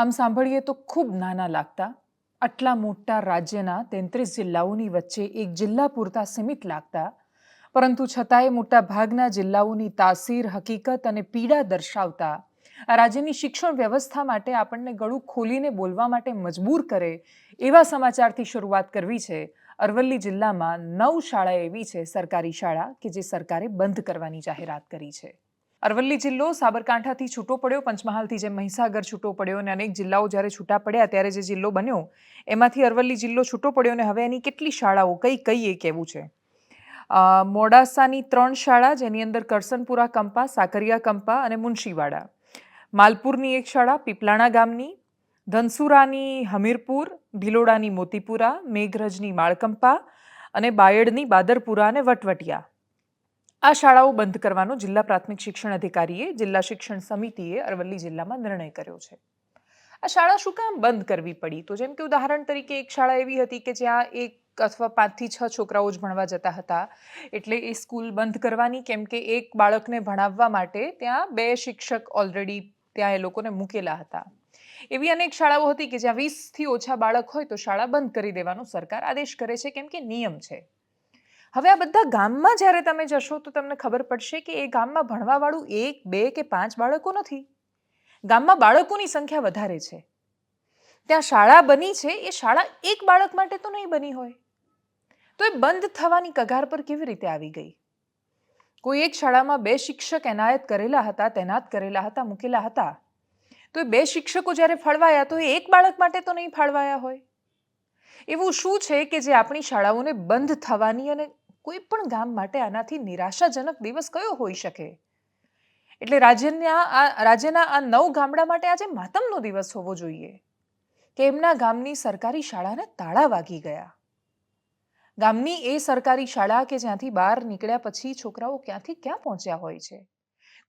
આમ સાંભળીએ તો ખૂબ નાના લાગતા. આટલા મોટા રાજ્યના તેત્રીસ જિલ્લાઓની વચ્ચે એક જિલ્લા પૂરતા સીમિત લાગતા. પરંતુ છતાંય મોટા ભાગના જિલ્લાઓની તાસીર, હકીકત અને પીડા દર્શાવતા. આ રાજ્યની શિક્ષણ વ્યવસ્થા માટે આપણને ગળું ખોલીને બોલવા માટે મજબૂર કરે એવા સમાચારથી શરૂઆત કરવી છે. અરવલ્લી જિલ્લામાં નવ શાળા એવી છે, સરકારી શાળા કે જે સરકારે બંધ કરવાની જાહેરાત કરી છે. અરવલ્લી જિલ્લો સાબરકાંઠાથી છૂટો પડ્યો, પંચમહાલથી જેમ મહીસાગર છૂટો પડ્યો અને અનેક જિલ્લાઓ જ્યારે છૂટા પડ્યા ત્યારે જે જિલ્લો બન્યો, એમાંથી અરવલ્લી જિલ્લો છૂટો પડ્યો અને હવે એની કેટલી શાળાઓ, કઈ કઈ એ કહેવું છે? મોડાસાની ત્રણ શાળા, જેની અંદર કરસનપુરા કંપા, સાકરિયા કંપા અને મુનશીવાડા. માલપુરની એક શાળા, પીપલાણા ગામની, ધનસુરાની હમીરપુર ભિલોડાની મોતીપુરા, મેઘરજની માળકંપા અને બાયડની બાદરપુરા અને વટવટિયા. આ શાળાઓ બંધ કરવાનો જિલ્લા પ્રાથમિક શિક્ષણ અધિકારીએ જિલ્લા શિક્ષણ સમિતિએ અરવલ્લી જિલ્લામાં નિર્ણય કર્યો છે. આ શાળા શું કામ બંધ કરવી પડી? તો જેમ કે ઉદાહરણ તરીકે એક શાળા એવી હતી કે જ્યાં એક અથવા પાંચથી છ છોકરાઓ જ ભણવા જતા હતા. એટલે એ સ્કૂલ બંધ કરવાની કેમ કે એક બાળકને ભણાવવા માટે ત્યાં બે શિક્ષક ઓલરેડી ત્યાં એ લોકોને મૂકેલા હતા. એવી અનેક શાળાઓ હતી કે જ્યાં વીસથી ઓછા બાળક હોય તો શાળા બંધ કરી દેવાનો સરકાર આદેશ કરે છે, કેમ કે નિયમ છે. હવે આ બધા ગામમાં જ્યારે તમે જશો તો તમને ખબર પડશે કે એ ગામમાં ભણવાવાળું એક, બે કે પાંચ બાળકો નથી. ગામમાં બાળકોની સંખ્યા વધારે છે. ત્યાં શાળા બની છે, એ શાળા એક બાળક માટે તો નહીં બની હોય. તો એ બંધ થવાની કગાર પર કેવી રીતે આવી ગઈ? કોઈ એક શાળામાં બે શિક્ષક એનાયત કરેલા હતા, તૈનાત કરેલા હતા, મૂકેલા હતા. તો એ બે શિક્ષકો જ્યારે ફાળવાયા તો એ એક બાળક માટે તો નહીં ફાળવાયા હોય. એવું શું છે કે જે આપણી શાળાઓને બંધ થવાની અને કોઈ પણ ગામ માટે આનાથી નિરાશાજનક દિવસ કયો હોઈ શકે? એટલે રાજ્યના આ રાજ્યના આ નવ ગામડા માટે આજે માતમનો દિવસ હોવો જોઈએ કે એમના ગામની સરકારી શાળાને તાળા વાગી ગયા. ગામની એ સરકારી શાળા કે જ્યાંથી બહાર નીકળ્યા પછી છોકરાઓ ક્યાંથી ક્યાં પહોંચ્યા હોય છે?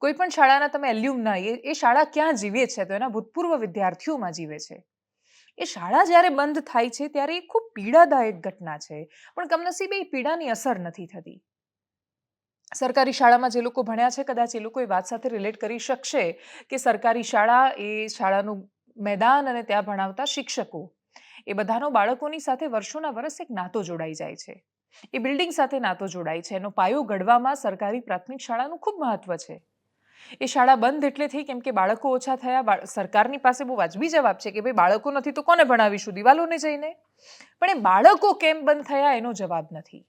કોઈ પણ શાળાના તમે એલ્યુમના એ એ શાળા ક્યાં જીવે છે? તો એના ભૂતપૂર્વ વિદ્યાર્થીઓમાં જીવે છે. એ શાળા જ્યારે બંધ થાય છે, ત્યારે એ ખૂબ પીડાદાયક ઘટના છે. પણ કમનસીબે એ પીડાની અસર નથી થતી. સરકારી શાળામાં જે લોકો ભણ્યા છે, કદાચ એ લોકો એ વાત સાથે રિલેટ કરી શકશે કે સરકારી શાળા એ શાળાનું મેદાન અને ત્યાં ભણાવતા શિક્ષકો. એ બધાનો બાળકોની સાથે વર્ષોના વર્ષ એક નાતો જોડાઈ જાય છે. એ બિલ્ડિંગ સાથે નાતો જોડાય છે. એનો પાયો ઘડવામાં સરકારી પ્રાથમિક શાળાનું ખૂબ મહત્વ છે. એ શાળા બંધ એટલે થઈ કેમ કે બાળકો ઓછા થયા સરકારની પાસે બહુ વાજબી જવાબ છે કે ભાઈ બાળકો નથી તો કોને ભણાવીશું દિવાલોને જઈને? પણ એ બાળકો કેમ બંધ થયા એનો જવાબ નથી.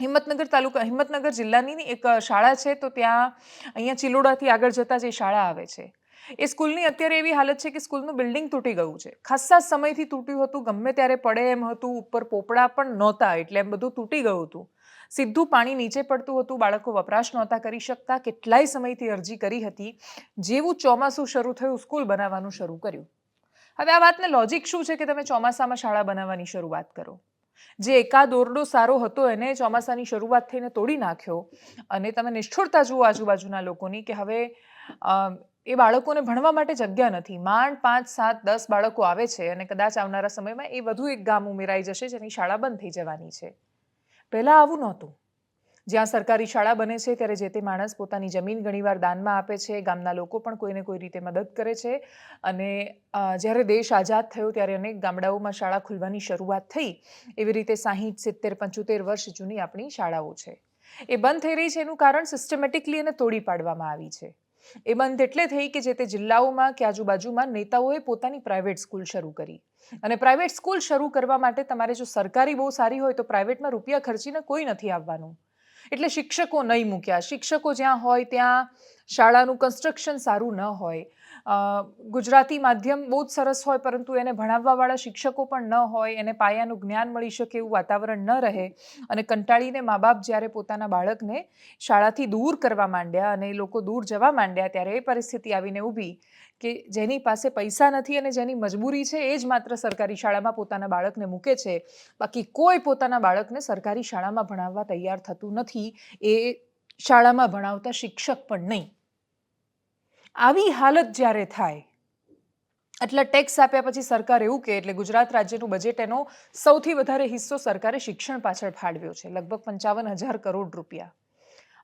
હિંમતનગર તાલુકા, હિંમતનગર જિલ્લાની એક શાળા છે તો ત્યાં અહીંયા ચિલોડાથી આગળ જતા જે શાળા આવે છે. એ સ્કૂલની અત્યારે એવી હાલત છે કે સ્કૂલનું બિલ્ડિંગ તૂટી ગયું છે. ખાસ્સા સમયથી તૂટ્યું હતું, ગમે ત્યારે પડે એમ હતું, ઉપર પોપડા પણ નહોતા એટલે એમ બધું તૂટી ગયું હતું. સીધું પાણી નીચે પડતું હતું, બાળકો વપરાશ નહોતા કરી શકતા, કેટલાય સમયથી અરજી કરી હતી, જેવું ચોમાસું શરૂ થયું, સ્કૂલ બનાવવાનું શરૂ કર્યું. હવે આ વાતને લોજિક શું છે કે તમે ચોમાસામાં શાળા બનાવવાની શરૂઆત કરો? જે એકાદ ઓરડો સારો હતો, એને ચોમાસાની શરૂઆત થઈને તોડી નાખ્યો, અને તમે નિષ્ઠુરતા જુઓ આજુબાજુના લોકોની કે હવે એ બાળકોને ભણવા માટે જગ્યા નથી. માંડ પાંચ, સાત, દસ બાળકો આવે છે અને કદાચ આવનારા સમયમાં એ વધુ એક ગામ ઉમેરાઈ જશે, જેની શાળા બંધ થઈ જવાની છે. પહેલાં આવું નહોતું. જ્યાં સરકારી શાળા બને છે, ત્યારે જે તે માણસ પોતાની જમીન ઘણીવાર દાનમાં આપે છે, ગામના લોકો પણ કોઈને કોઈ રીતે મદદ કરે છે. અને જ્યારે દેશ આઝાદ થયો, ત્યારે અનેક ગામડાઓમાં શાળા ખુલવાની શરૂઆત થઈ. એવી રીતે સાહીઠ, સિત્તેર, પંચોતેર વર્ષ જૂની આપણી શાળાઓ છે. એ બંધ થઈ રહી છે, એનું કારણ સિસ્ટમેટિકલી એને તોડી પાડવામાં આવી છે. એ બંધ એટલે થઈ કે જે તે જિલ્લાઓમાં કે આજુબાજુમાં નેતાઓએ પોતાની પ્રાઇવેટ સ્કૂલ શરૂ કરી. અને પ્રાઇવેટ સ્કૂલ શરૂ કરવા માટે તમારે જો સરકારી બહુ સારી હોય તો પ્રાઇવેટમાં રૂપિયા ખર્ચીને કોઈ નથી આવવાનું. એટલે શિક્ષકો નહીં મૂક્યા. શિક્ષકો જ્યાં હોય ત્યાં શાળાનું કન્સ્ટ્રક્શન સારું ન હોય. ગુજરાતી માધ્યમ બહુ જ સરસ હોય, પરંતુ એને ભણાવવાવાળા શિક્ષકો પણ ન હોય, એને પાયાનું જ્ઞાન મળી શકે એવું વાતાવરણ ન રહે અને કંટાળીને મા બાપ જ્યારે પોતાના બાળકને શાળાથી દૂર કરવા માંડ્યા અને એ લોકો દૂર જવા માંડ્યા, ત્યારે એ પરિસ્થિતિ આવીને ઊભી કે જેની પાસે પૈસા નથી અને જેની મજબૂરી છે એ જ માત્ર સરકારી શાળામાં પોતાના બાળકને મૂકે છે. બાકી કોઈ પોતાના બાળકને સરકારી શાળામાં ભણાવવા તૈયાર થતું નથી, એ શાળામાં ભણાવતા શિક્ષક પણ નહીં. આવી હાલત જ્યારે થાય એટલે ટેક્સ આપ્યા પછી સરકાર એવું કે એટલે ગુજરાત રાજ્યનું બજેટ એનો સૌથી વધારે હિસ્સો સરકારે શિક્ષણ પાછળ ફાળવ્યો છે, લગભગ પંચાવન હજાર કરોડ રૂપિયા.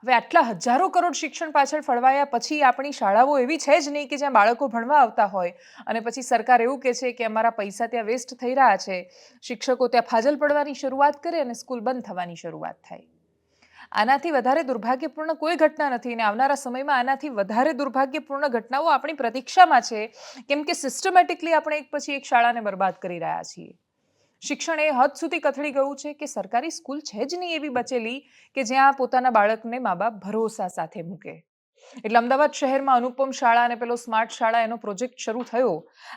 હવે આટલા હજારો કરોડ શિક્ષણ પાછળ ફળવાયા પછી આપણી શાળાઓ એવી છે જ નહીં કે જ્યાં બાળકો ભણવા આવતા હોય, અને પછી સરકાર એવું કહે છે કે અમારા પૈસા ત્યાં વેસ્ટ થઈ રહ્યા છે, શિક્ષકો ત્યાં ફાજલ પડવાની શરૂઆત કરે અને સ્કૂલ બંધ થવાની શરૂઆત થાય. આનાથી વધારે દુર્ભાગ્યપૂર્ણ કોઈ ઘટના નથી અને આવનારા સમયમાં આનાથી વધારે દુર્ભાગ્યપૂર્ણ ઘટનાઓ આપણી પ્રતીક્ષામાં છે. કેમ કે સિસ્ટમેટિકલી આપણે એક પછી એક શાળાને બરબાદ કરી રહ્યા છીએ. શિક્ષણ એ હદ સુધી કથળી ગયું છે કે સરકારી સ્કૂલ છે જ નહીં એવી બચેલી કે જ્યાં પોતાના બાળકને મા બાપ ભરોસા સાથે મૂકે. એટલે અમદાવાદ શહેરમાં અનુપમ શાળા અને પેલો સ્માર્ટ શાળા એનો પ્રોજેક્ટ શરૂ થયો.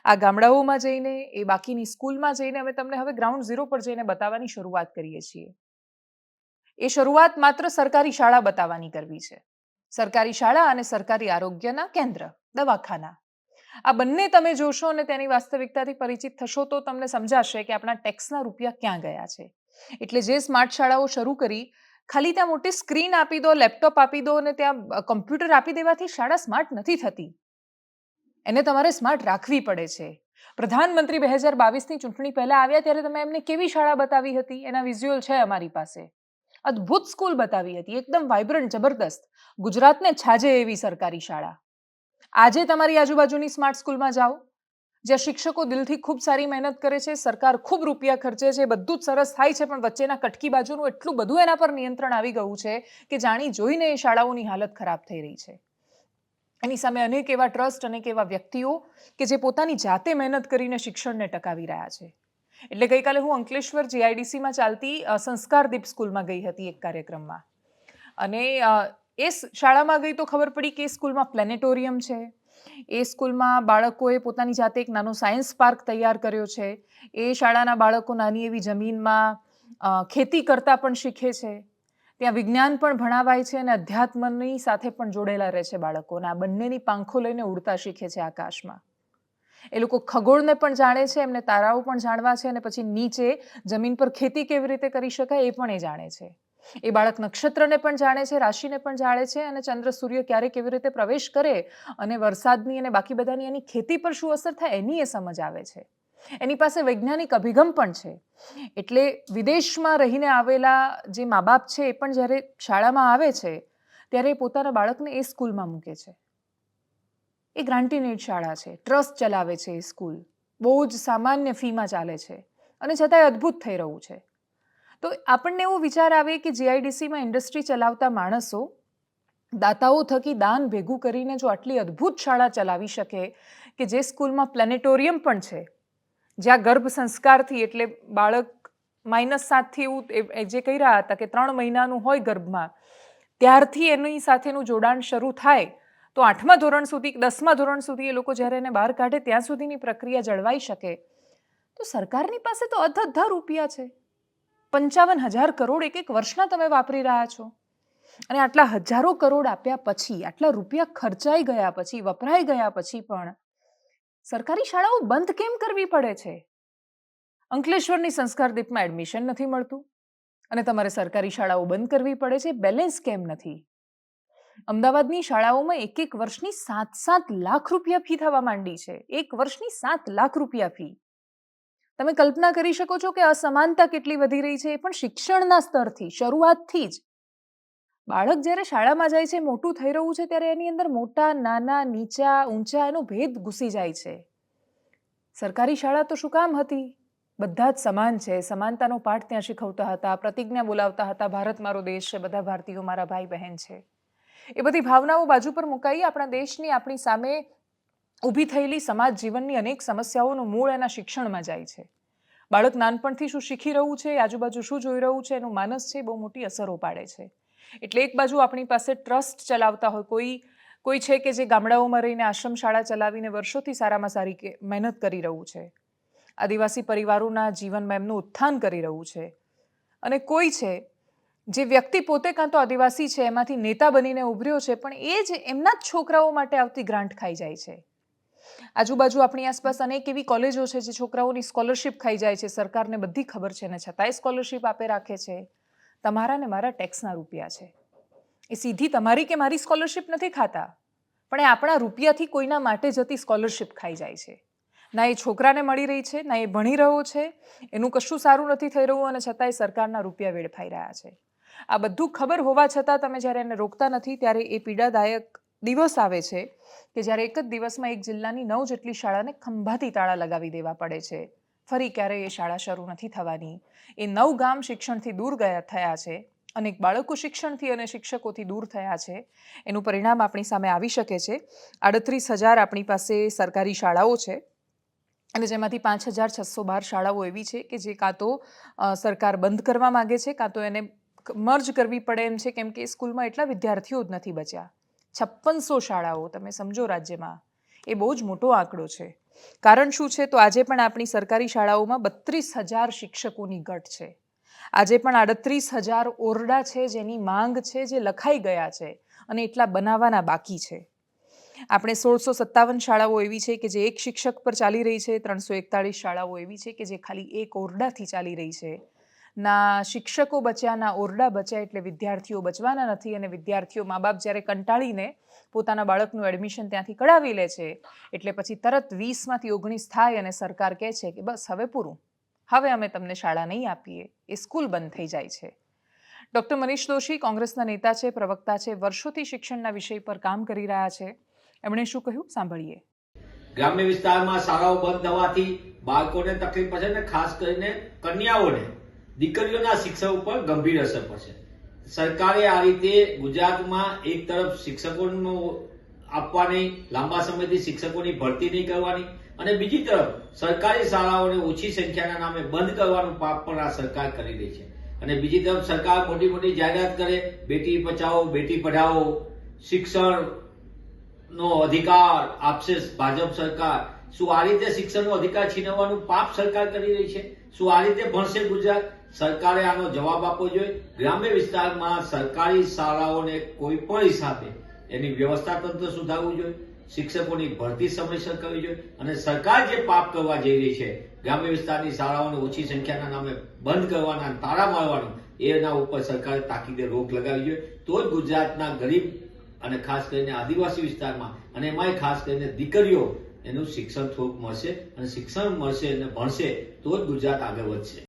આ ગામડાઓમાં જઈને, એ બાકીની સ્કૂલમાં જઈને અમે તમને હવે ગ્રાઉન્ડ ઝીરો પર જઈને બતાવવાની શરૂઆત કરીએ છીએ. એ શરૂઆત માત્ર સરકારી શાળા બતાવવાની કરવી છે. સરકારી શાળા અને સરકારી આરોગ્યના કેન્દ્ર, દવાખાના. આ બંને તમે જોશો અને તેની વાસ્તવિકતાથી પરિચિત થશો તો તમને સમજાશે કે આપણા ટેક્સના રૂપિયા ક્યાં ગયા છે. એટલે જે સ્માર્ટ શાળાઓ શરૂ કરી, ખાલી ત્યાં મોટી સ્ક્રીન આપી દો, લેપટોપ આપી દો અને ત્યાં કમ્પ્યુટર આપી દેવાથી શાળા સ્માર્ટ નથી થતી. એને તમારે સ્માર્ટ રાખવી પડે છે. પ્રધાનમંત્રી બે હજાર બાવીસની ચૂંટણી પહેલાં આવ્યા ત્યારે તમે એમને કેવી શાળા બતાવી હતી? એના વિઝ્યુઅલ છે અમારી પાસે. અદ્ભુત સ્કૂલ બતાવી હતી. એકદમ વાઇબ્રન્ટ જબરદસ્ત. ગુજરાતને છાજે એવી સરકારી શાળા. આજે તમારી આજુબાજુની સ્માર્ટ સ્કૂલમાં જાઓ. જ્યાં શિક્ષકો દિલથી ખૂબ સારી મહેનત કરે છે, સરકાર ખૂબ રૂપિયા ખર્ચે છે, બધું જ સરસ થાય છે, પણ વચ્ચેના કટકી બાજુનું એટલું બધું એના પર નિયંત્રણ આવી ગયું છે કે જાણી જોઈને એ શાળાઓની હાલત ખરાબ થઈ રહી છે. એની સામે અનેક એવા ટ્રસ્ટ અનેક એવા વ્યક્તિઓ કે જે પોતાની જાતે મહેનત કરીને શિક્ષણને ટકાવી રહ્યા છે. એટલે ગઈકાલે હું અંકલેશ્વર જીઆઈડીસીમાં ચાલતી સંસ્કારદીપ સંસ્કાર દીપ સ્કૂલમાં ગઈ હતી એક કાર્યક્રમમાં. અને એ શાળામાં ગઈ તો ખબર પડી કે એ સ્કૂલમાં પ્લેનેટોરિયમ છે. એ સ્કૂલમાં બાળકોએ પોતાની જાતે એક નાનો સાયન્સ પાર્ક તૈયાર કર્યો છે. એ શાળાના બાળકો નાની એવી જમીનમાં ખેતી કરતા પણ શીખે છે. ત્યાં વિજ્ઞાન પણ ભણાવાય છે અને અધ્યાત્મની સાથે પણ જોડેલા રહે છે બાળકો અને આ બંનેની પાંખો લઈને ઉડતા શીખે છે આકાશમાં. એ લોકો ખગોળને પણ જાણે છે, એમને તારાઓ પણ જાણવા છે અને પછી નીચે જમીન પર ખેતી કેવી રીતે કરી શકાય એ પણ એ જાણે છે. એ બાળક નક્ષત્રને પણ જાણે છે, રાશિને પણ જાણે છે અને ચંદ્ર સૂર્ય ક્યારે કેવી રીતે પ્રવેશ કરે અને વરસાદની અને બાકી બધાની એની ખેતી પર શું અસર થાય એની એ સમજ આવે છે. એની પાસે વૈજ્ઞાનિક અભિગમ પણ છે. એટલે વિદેશમાં રહીને આવેલા જે મા બાપ છે એ પણ જ્યારે શાળામાં આવે છે, ત્યારે એ પોતાના બાળકને એ સ્કૂલમાં મૂકે છે. એ ગ્રાન્ટિનેટ શાળા છે. ટ્રસ્ટ ચલાવે છે એ સ્કૂલ. બહુ જ સામાન્ય ફીમાં ચાલે છે. અને છતાંય અદ્ભુત થઈ રહ્યું છે. તો આપણને એવો વિચાર આવે કે જીઆઈડીસીમાં ઇન્ડસ્ટ્રી ચલાવતા માણસો દાતાઓ થકી દાન ભેગું કરીને જો આટલી અદ્ભુત શાળા ચલાવી શકે કે જે સ્કૂલમાં પ્લેનેટોરિયમ પણ છે, જ્યાં ગર્ભ સંસ્કારથી એટલે બાળક માઇનસ સાતથી એવું એ- જે કહી રહ્યા હતા કે ત્રણ મહિનાનું હોય ગર્ભમાં, ત્યારથી એની સાથેનું જોડાણ શરૂ થાય તો આઠમા ધોરણ સુધી, દસમા ધોરણ સુધી એ લોકો જ્યારે એને બહાર કાઢે, ત્યાં સુધીની પ્રક્રિયા જળવાઈ શકે. તો સરકારની પાસે તો અધધ રૂપિયા છે. પંચાવન હજાર કરોડ એક એક વર્ષના તમે વાપરી રહ્યા છો. અને આટલા હજારો કરોડ આપ્યા પછી, આટલા રૂપિયા ખર્ચાઈ ગયા પછી, વપરાઈ ગયા પછી પણ સરકારી શાળાઓ બંધ કેમ કરવી પડે છે? અંકલેશ્વરની સંસ્કાર દીપમાં એડમિશન નથી મળતું. અને તમારે સરકારી શાળાઓ બંધ કરવી પડે છે. બેલેન્સ કેમ નથી? અમદાવાદની શાળાઓમાં એક એક વર્ષની સાત સાત લાખ રૂપિયા ફી થવા માંડી છે. એક વર્ષની સાત લાખ રૂપિયા ફી. તમે કલ્પના કરી શકો છો કે અસમાનતા કેટલી વધી રહી છે, એ પણ શિક્ષણના સ્તરથી, શરૂઆતથી જ. બાળક જ્યારે શાળામાં જાય છે, મોટું થઈ રહ્યું છે, ત્યારે એની અંદર મોટા, નાના, નીચા, ઊંચા એનો ભેદ ઘૂસી જાય છે. સરકારી શાળા તો શું કામ હતી? બધા જ સમાન છે. સમાનતાનો પાઠ ત્યાં શીખવતા હતા, પ્રતિજ્ઞા બોલાવતા હતા, ભારત મારો દેશ છે, બધા ભારતીયો મારા ભાઈ બહેન છે. એ બધી ભાવનાઓ બાજુ પર મુકાઈ આપણા દેશની આપણી સામે ઊભી થયેલી સમાજ જીવનની અનેક સમસ્યાઓનું મૂળ એના શિક્ષણમાં જાય છે. બાળક નાનપણથી શું શીખી રહ્યું છે, આજુબાજુ શું જોઈ રહ્યું છે, એનું માનસ છે બહુ મોટી અસરો પાડે છે. એટલે એક બાજુ આપણી પાસે ટ્રસ્ટ ચલાવતા હોય, કોઈ કોઈ છે કે જે ગામડાઓમાં રહીને આશ્રમ શાળા ચલાવીને વર્ષોથી સારામાં સારી મહેનત કરી રહ્યું છે. આદિવાસી પરિવારોના જીવનમાં એમનું ઉત્થાન કરી રહ્યું છે. અને કોઈ છે જે વ્યક્તિ પોતે કાં તો આદિવાસી છે, એમાંથી નેતા બનીને ઉભર્યો છે, પણ એ જ એમના જ છોકરાઓ માટે આવતી ગ્રાન્ટ ખાઈ જાય છે. આજુબાજુ આપણી આસપાસ અનેક એવી કોલેજો છે જે છોકરાઓની સ્કોલરશિપ ખાઈ જાય છે. સરકારને બધી ખબર છે ને છતાંય સ્કોલરશિપ આપે રાખે છે. તમારા ને મારા ટેક્સના રૂપિયા છે. એ સીધી તમારી કે મારી સ્કોલરશિપ નથી ખાતા? પણ એ આપણા રૂપિયાથી કોઈના માટે જતી સ્કોલરશિપ ખાઈ જાય છે. ના એ છોકરાને મળી રહી છે, ના એ ભણી રહ્યો છે. એનું કશું સારું નથી થઈ રહ્યું અને છતાંય સરકારના રૂપિયા વેડફાઈ રહ્યા છે. આ બધું ખબર હોવા છતાં તમે જ્યારે એને રોકતા નથી, ત્યારે એ પીડાદાયક દિવસ આવે છે કે જ્યારે એક જ દિવસમાં એક જિલ્લાની નવ જેટલી શાળાને ખંભાતી તાળા લગાવી દેવા પડે છે. ફરી ક્યારેય એ શાળા શરૂ નથી થવાની. એ નવ ગામ શિક્ષણથી દૂર ગયા થયા છે. અનેક બાળકો શિક્ષણથી અને શિક્ષકોથી દૂર થયા છે. એનું પરિણામ આપણી સામે આવી શકે છે. આડત્રીસ હજાર આપણી પાસે સરકારી શાળાઓ છે અને જેમાંથી પાંચ હજાર છસો બાર શાળાઓ એવી છે કે જે કાં તો સરકાર બંધ કરવા માગે છે, કાં તો એને મર્જ કરવી પડે એમ છે, કેમ કે સ્કૂલમાં એટલા વિદ્યાર્થીઓ જ નથી બચ્યા. છપ્પનસો શાળાઓ, તમે સમજો રાજ્યમાં. એ બહુ જ મોટો આંકડો છે. કારણ શું છે? તો આજે પણ આપણી સરકારી શાળાઓમાં બત્રીસ હજાર શિક્ષકોની ઘટ છે. આજે પણ આડત્રીસ હજાર ઓરડા છે જેની માંગ છે જે લખાઈ ગયા છે અને એટલા બનાવવાના બાકી છે. આપણે સોળસો સત્તાવન શાળાઓ એવી છે કે જે એક શિક્ષક પર ચાલી રહી છે, ત્રણસો એકતાળીસ શાળાઓ એવી છે કે જે ખાલી એક ઓરડાથી ચાલી રહી છે. ના શિક્ષકો બચ્યા, ના ઓરડા બચ્યા એટલે વિદ્યાર્થીઓ બચવાના નથી અને વિદ્યાર્થીઓ મા બાપ જ્યારે કંટાળીને પોતાના બાળકનું એડમિશન ત્યાંથી કઢાવી લે છે, એટલે પછી તરત વીસમાંથી ઓગણીસ થાય અને સરકાર કહે છે કે બસ હવે પૂરું. હવે અમે તમને શાળા નહીં આપીએ. એ સ્કૂલ બંધ થઈ જાય છે. ડૉક્ટર મનીષ દોશી કોંગ્રેસના નેતા છે, પ્રવક્તા છે, વર્ષોથી શિક્ષણના વિષય પર કામ કરી રહ્યા છે. એમણે શું કહ્યું? સાંભળીએ. ગ્રામ્ય વિસ્તારમાં શાળાઓ બંધ થવાથી બાળકોને તકલીફ પડશે ને ખાસ કરીને કન્યાઓને. દીકરીઓના શિક્ષણ ઉપર ગંભીર અસર પડશે. સરકારે આ રીતે ગુજરાતમાં એક તરફ શિક્ષકોનો આપવાની, લાંબા સમયથી શિક્ષકોની ભરતી નહીં કરવાની અને બીજી તરફ સરકારી શાળાઓને ઓછી સંખ્યાના નામે બંધ કરવાનું પાપ પણ આ સરકાર કરી રહી છે. અને બીજી તરફ સરકાર મોટી મોટી જાહેરાત કરે, બેટી બચાવો, બેટી પઢાઓ શિક્ષણ નો અધિકાર આપશે ભાજપ સરકાર. શું આ રીતે શિક્ષણનો અધિકાર છીનવવાનું પાપ સરકાર કરી રહી છે? શું આ રીતે ભણશે ગુજરાત? સરકારે આનો જવાબ આપવો જોઈએ. ગ્રામ્ય વિસ્તારમાં સરકારી શાળાઓને કોઈ પણ હિસાબે એની વ્યવસ્થા તંત્ર સુધારવું જોઈએ. શિક્ષકોની ભરતી સમયસર કરવી જોઈએ. અને સરકાર જે પાપ કરવા જઈ રહી છે, ગ્રામ્ય વિસ્તારની શાળાઓને ઓછી સંખ્યાના નામે બંધ કરવાના તાળા મારવાનું, એના ઉપર સરકારે તાકીદે રોક લગાવી જોઈએ. તો જ ગુજરાતના ગરીબ અને ખાસ કરીને આદિવાસી વિસ્તારમાં અને એમાંય ખાસ કરીને દીકરીઓ એનું શિક્ષણ થોડુંક મળશે અને શિક્ષણ મળશે અને ભણશે તો જ ગુજરાત આગળ વધશે.